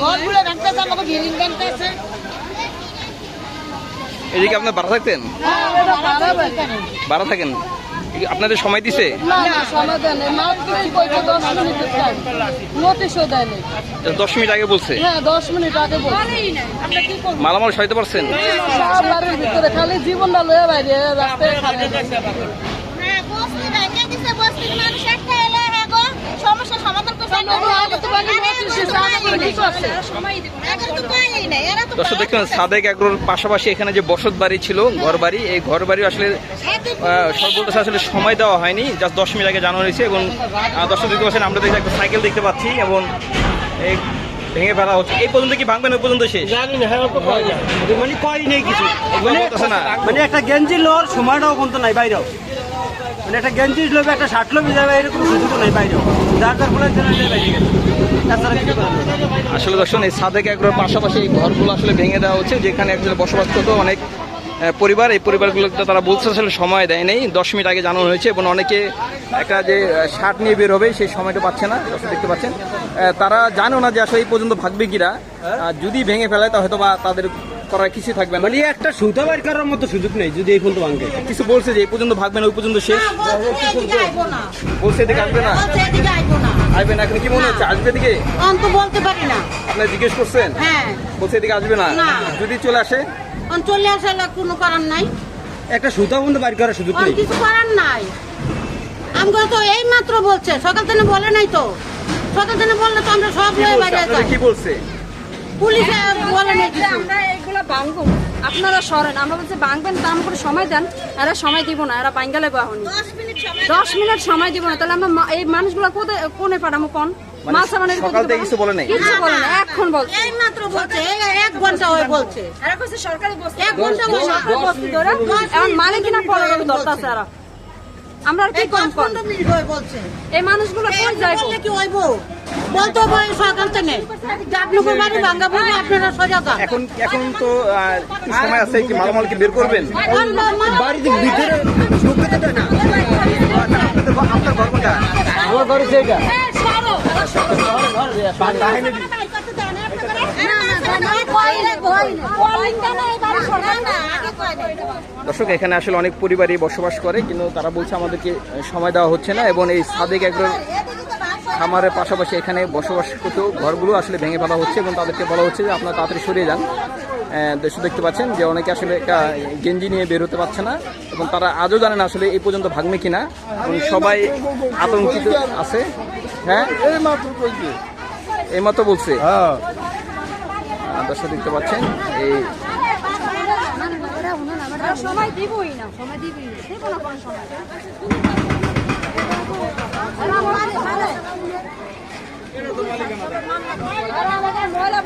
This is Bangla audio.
ঘরগুলো ভাঙতেছে আমাকে বিল্ডিং ভাঙতেছে এদিকে আপনার বাড়া থাকতেন? বাড়া থাকেন? আপনাদের সময় দিছে? দশ মিনিট আগে বলছে? হ্যাঁ দশ মিনিট আগে বলছি। আমরা কি করব মালামাল সরাইতে পারছেন? খালি জীবনটা লয়ে বাইরে রাস্তায় খালি হ্যাঁ বস্তি ভাঙে দিছে বস্তির মানুষ একটা এলে হ্যাঁ গো সমস্যা সমাধান করছে আগে তো বাড়ি নোটিশ এসে তো দর্শক দেখছেন সাদেক এগ্রোর পাশাপাশি এখানে যে বসত বাড়ি ছিল ঘর বাড়ি এই ঘর বাড়ি আসলে আহ, আসলে সময় দেওয়া হয়নি জাস্ট দশ মিনিট আগে জানানো হয়েছে এবং দর্শক দেখতে পাচ্ছেন আমরা দেখছি একটা সাইকেল দেখতে পাচ্ছি এবং এই ভেঙে ফেলা হচ্ছে। এই পর্যন্ত কি ভাঙবেন? ওই পর্যন্ত শেষ? জানি না হ্যাঁ কয় না। মানে কয় নেই কিছু? না। মানে একটা গেঞ্জি লোর সময়টাও কিন্তু নাই বাইরেও। মানে একটা গেঞ্জি লোবে একটা শার্ট লোবে যাবে এরকম সুযোগ নাই বাইরেও। যার যার ফলে বাইরে গেছে। আসলে দর্শন এই সাদেক এগ্রোর পাশাপাশি এই ঘরগুলো আসলে ভেঙে দেওয়া হচ্ছে যেখানে একজন বসবাস করতো অনেক পরিবার। এই পরিবারগুলোকে তারা বলছে আসলে সময় দেয় নেই। দশ মিনিট আগে জানানো হয়েছে এবং অনেকে একটা যে শার্ট নিয়ে বের হবে সেই সময়টা পাচ্ছে না। দর্শক দেখতে পাচ্ছেন। তারা জানো না যে আসলে এই পর্যন্ত ভাগবে কিরা। আহ, যদি ভেঙে ফেলে তা হয়তো বা তাদের করার কিছুই থাকবে না। মানে একটা সুতা বাইর করার মতো সুযোগ নেই যদি এই পর্যন্ত ভাঙে। কিছু বলছে যে এই পর্যন্ত ভাগবে না ওই পর্যন্ত শেষ? বলছে এদিকে আসবে না। আসবে না? এখন কি মনে হচ্ছে? আসবে এদিকে? অন্ত বলতে পারি না। আপনার জিজ্ঞেস করছেন? হ্যাঁ। বলছে এদিকে আসবে না। যদি চলে আসে? অন চলে আসার কোনো করার নাই। একটা সুতা পর্যন্ত বাইর করার সুযোগ নেই। কিছু করার নাই। আমগো তো এই মাত্র বলছে। সকাল থেকে বলে নাই তো। সকাল থেকে বললে তো আমরা সব কি লয়ে বলছে? বাইরে যাই। কি বলছে? পুলিশে বলে নাই কিছু। আমরা ভাঙবো আপনারা সরেন আমরা বলছি ভাঙবেন দাম করে সময় দেন এরা সময় দিব না এরা বাঙ্গালে বাহনি দশ মিনিট সময় দশ মিনিট সময় দিব না তাহলে আমরা এই মানুষগুলো কোথায় কোনে পাঠাবো কোন? মানে কিছু বলে নাই? কিছু বলে না এখন বলছে। এই মাত্র বলছে এক ঘণ্টা হয়ে বলছে। এরা কইছে সরকারি বস্তি। এক ঘণ্টা বলছে ধরে এখন মালিক কিনা পরে ধরতাছে এরা। আমরা আর কি এই কম কম মিনিট হয়ে বলছে এই মানুষগুলো কই এই কি হইব বলতে সকাল থেকে যে আপনাকে বাড়ি ভাঙ্গা পড়বে আপনারা সোজা যান এখন এখন তো সময় আছে কি মালামাল কি বের করবেন বাড়িতে ভিতরে ঢুকতে দেয় না আপনার ঘর কোনটা আমার ঘরে সেইটা দর্শক, এখানে আসলে অনেক পরিবারই বসবাস করে, কিন্তু তারা বলছে আমাদেরকে সময় দেওয়া হচ্ছে না এবং এই সাদেক এগ্রোর খামারের পাশাপাশি এখানে বসবাস করতে ঘরগুলো আসলে ভেঙে ফেলা হচ্ছে এবং তাদেরকে বলা হচ্ছে যে আপনারা তাড়াতাড়ি সরিয়ে যান। দেশে দেখতে পাচ্ছেন যে অনেকে আসলে গেঞ্জি নিয়ে বের হতে পারছে না এবং তারা আজও জানেন আসলে এই পর্যন্ত ভাগবে কিনা। এবং সবাই আতঙ্কিত আছে। হ্যাঁ? এই মাত্র কইছে এই মতো বলছে? হ্যাঁ। দর্শক দেখতে পাচ্ছেন এই সময় দিবই না সময় দিবই না। দেব সময়। আমাদের ময়লা